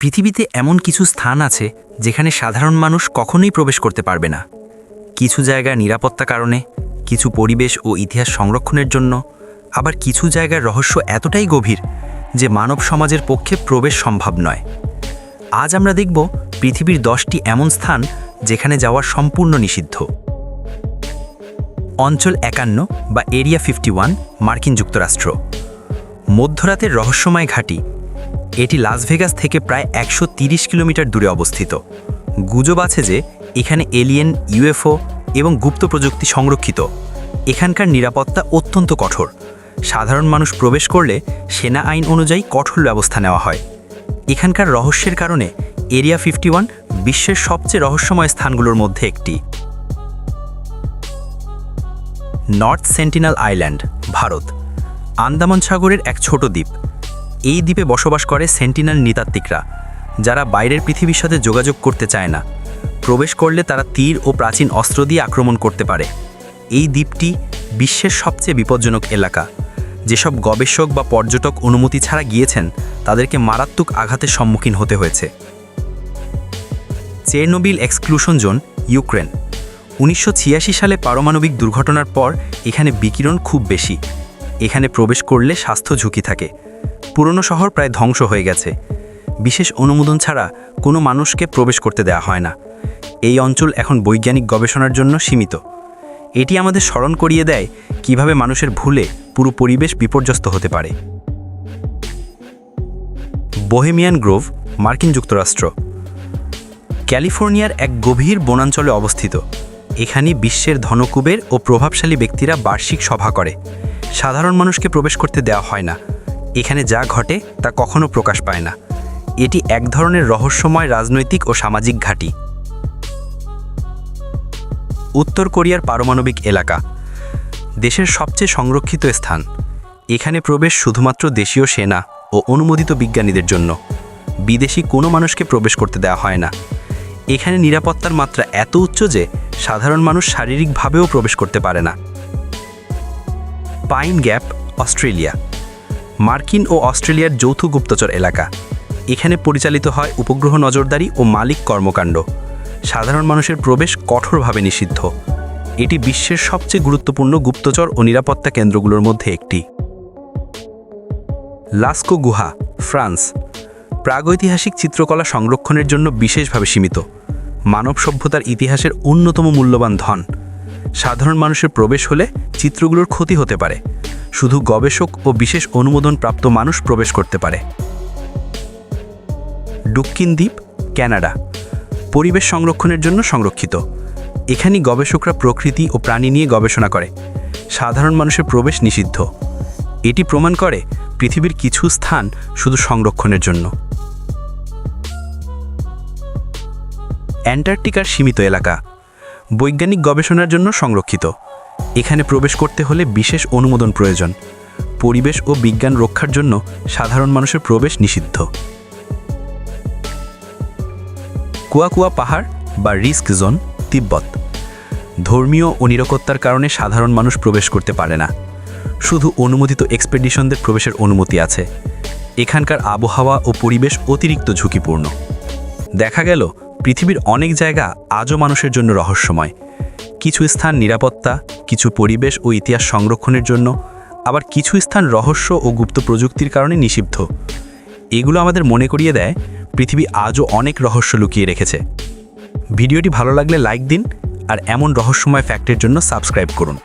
পৃথিবীতে এমন কিছু স্থান আছে যেখানে সাধারণ মানুষ কখনোই প্রবেশ করতে পারবে না। কিছু জায়গা নিরাপত্তা কারণে, কিছু পরিবেশ ও ইতিহাস সংরক্ষণের জন্য, আবার কিছু জায়গার রহস্য এতটাই গভীর যে মানব সমাজের পক্ষে প্রবেশ সম্ভব নয়। আজ আমরা দেখব পৃথিবীর দশটি এমন স্থান যেখানে যাওয়া সম্পূর্ণ নিষিদ্ধ। অঞ্চল একান্ন বা এরিয়া ফিফটি মার্কিন যুক্তরাষ্ট্র। মধ্যরাতের রহস্যময় ঘাঁটি এটি লাস ভেগাস থেকে প্রায় একশো কিলোমিটার দূরে অবস্থিত। গুজব আছে যে এখানে এলিয়েন ইউএফও এবং গুপ্ত প্রযুক্তি সংরক্ষিত। এখানকার নিরাপত্তা অত্যন্ত কঠোর। সাধারণ মানুষ প্রবেশ করলে সেনা আইন অনুযায়ী কঠোর ব্যবস্থা নেওয়া হয়। এখানকার রহস্যের কারণে এরিয়া ফিফটি বিশ্বের সবচেয়ে রহস্যময় স্থানগুলোর মধ্যে একটি। North Sentinel Island Bharat. Andaman সাগরের এক ছোট দ্বীপ। এই দ্বীপে বসবাস করে সেন্টিনাল নৃতাত্ত্বিকরা, যারা বাইরের পৃথিবীর সাথে যোগাযোগ করতে চায় না। প্রবেশ করলে তারা তীর ও প্রাচীন অস্ত্র দিয়ে আক্রমণ করতে পারে। এই দ্বীপটি বিশ্বের সবচেয়ে বিপজ্জনক এলাকা। যেসব গবেষক বা পর্যটক অনুমতি ছাড়া গিয়েছেন, তাদেরকে মারাত্মক আঘাতের সম্মুখীন হতে হয়েছে। Chernobyl exclusion zone, Ukraine. উনিশশো ছিয়াশি সালে পারমাণবিক দুর্ঘটনার পর এখানে বিকিরণ খুব বেশি। এখানে প্রবেশ করলে স্বাস্থ্য ঝুঁকি থাকে। পুরনো শহর প্রায় ধ্বংস হয়ে গেছে। বিশেষ অনুমোদন ছাড়া কোনো মানুষকে প্রবেশ করতে দেওয়া হয় না। এই অঞ্চল এখন বৈজ্ঞানিক গবেষণার জন্য সীমিত। এটি আমাদের স্মরণ করিয়ে দেয় কীভাবে মানুষের ভুলে পুরো পরিবেশ বিপর্যস্ত হতে পারে। বোহেমিয়ান গ্রোভ, মার্কিন যুক্তরাষ্ট্র। ক্যালিফোর্নিয়ার এক গভীর বনাঞ্চলে অবস্থিত। এখানে বিশ্বের ধনকুবের ও প্রভাবশালী ব্যক্তিরা বার্ষিক সভা করে। সাধারণ মানুষকে প্রবেশ করতে দেওয়া হয় না। এখানে যা ঘটে তা কখনো প্রকাশ পায় না। এটি এক ধরনের রহস্যময় রাজনৈতিক ও সামাজিক ঘাঁটি। উত্তর কোরিয়ার পারমাণবিক এলাকা। দেশের সবচেয়ে সংরক্ষিত স্থান। এখানে প্রবেশ শুধুমাত্র দেশীয় সেনা ও অনুমোদিত বিজ্ঞানীদের জন্য। বিদেশি কোনো মানুষকে প্রবেশ করতে দেওয়া হয় না। এখানে নিরাপত্তার মাত্রা এত উচ্চ যে সাধারণ মানুষ শারীরিকভাবেও প্রবেশ করতে পারে না। Pine Gap, Australia. মার্কিন ও অস্ট্রেলিয়ার যৌথ গুপ্তচর এলাকা। এখানে পরিচালিত হয় উপগ্রহ নজরদারি ও মালিক কর্মকাণ্ড। সাধারণ মানুষের প্রবেশ কঠোরভাবে নিষিদ্ধ। এটি বিশ্বের সবচেয়ে গুরুত্বপূর্ণ গুপ্তচর ও নিরাপত্তা কেন্দ্রগুলোর মধ্যে একটি। লাস্কো গুহা, ফ্রান্স। প্রাগৈতিহাসিক চিত্রকলা সংরক্ষণের জন্য বিশেষভাবে সীমিত। মানব সভ্যতার ইতিহাসের অন্যতম মূল্যবান ধন। সাধারণ মানুষের প্রবেশ হলে চিত্রগুলোর ক্ষতি হতে পারে। শুধু গবেষক ও বিশেষ অনুমোদনপ্রাপ্ত মানুষ প্রবেশ করতে পারে। ডুক্কিন দ্বীপ, ক্যানাডা। পরিবেশ সংরক্ষণের জন্য সংরক্ষিত। এখানে গবেষকরা প্রকৃতি ও প্রাণী নিয়ে গবেষণা করে। সাধারণ মানুষের প্রবেশ নিষিদ্ধ। এটি প্রমাণ করে পৃথিবীর কিছু স্থান শুধু সংরক্ষণের জন্য। অ্যান্টার্কটিকার সীমিত এলাকা। বৈজ্ঞানিক গবেষণার জন্য সংরক্ষিত। এখানে প্রবেশ করতে হলে বিশেষ অনুমোদন প্রয়োজন। পরিবেশ ও বিজ্ঞান রক্ষার জন্য সাধারণ মানুষের প্রবেশ নিষিদ্ধ। কুয়াকুয়া পাহাড় বা রিস্ক জোন, তিব্বত। ধর্মীয় ও নিরাপত্তার কারণে সাধারণ মানুষ প্রবেশ করতে পারে না। শুধু অনুমোদিত এক্সপেডিশনদের প্রবেশের অনুমতি আছে। এখানকার আবহাওয়া ও পরিবেশ অতিরিক্ত ঝুঁকিপূর্ণ। দেখা গেল পৃথিবীর অনেক জায়গা আজও মানুষের জন্য রহস্যময়। কিছু স্থান নিরাপত্তা, কিছু পরিবেশ ও ইতিহাস সংরক্ষণের জন্য, আবার কিছু স্থান রহস্য ও গুপ্ত প্রযুক্তির কারণে নিষিদ্ধ। এগুলো আমাদের মনে করিয়ে দেয়, পৃথিবী আজও অনেক রহস্য লুকিয়ে রেখেছে। ভিডিওটি ভালো লাগলে লাইক দিন, আর এমন রহস্যময় ফ্যাক্টের জন্য সাবস্ক্রাইব করুন।